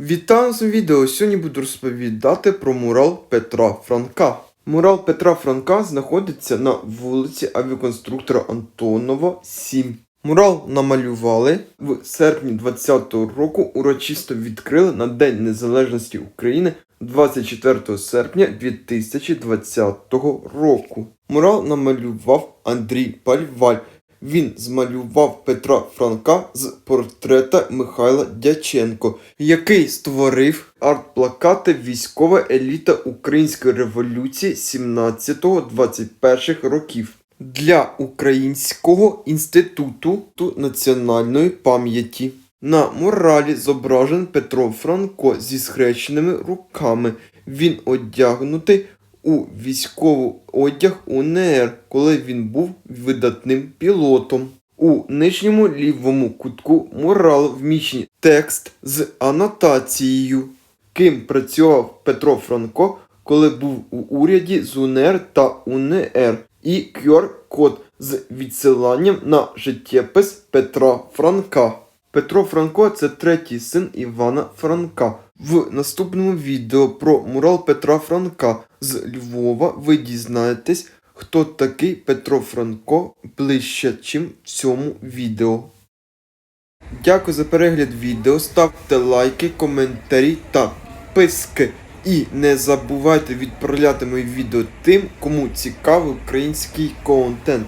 Вітаю з відео. Сьогодні буду розповідати про мурал Петра Франка. Мурал Петра Франка знаходиться на вулиці авіаконструктора Антонова, 7. Мурал намалювали в серпні 20-го року. Урочисто відкрили на День Незалежності України 24 серпня 2020 року. Мурал намалював Андрій Пальваль. Він змалював Петра Франка з портрета Михайла Дяченко, який створив арт-плакати військова еліта Української революції 17-21 років для Українського інституту національної пам'яті. На муралі зображен Петро Франко зі схрещеними руками. Він одягнутий у військовий одяг УНР, коли він був видатним пілотом. У нижньому лівому кутку муралу вміщений текст з анотацією, ким працював Петро Франко, коли був у уряді з УНР та УНР, і QR-код з відсиланням на життєпис Петра Франка. Петро Франко це третій син Івана Франка. В наступному відео про мурал Петра Франка з Львова ви дізнаєтесь, хто такий Петро Франко ближче, чим в цьому відео. Дякую за перегляд відео. Ставте лайки, коментарі та підписки. І не забувайте відправляти мої відео тим, кому цікавий український контент.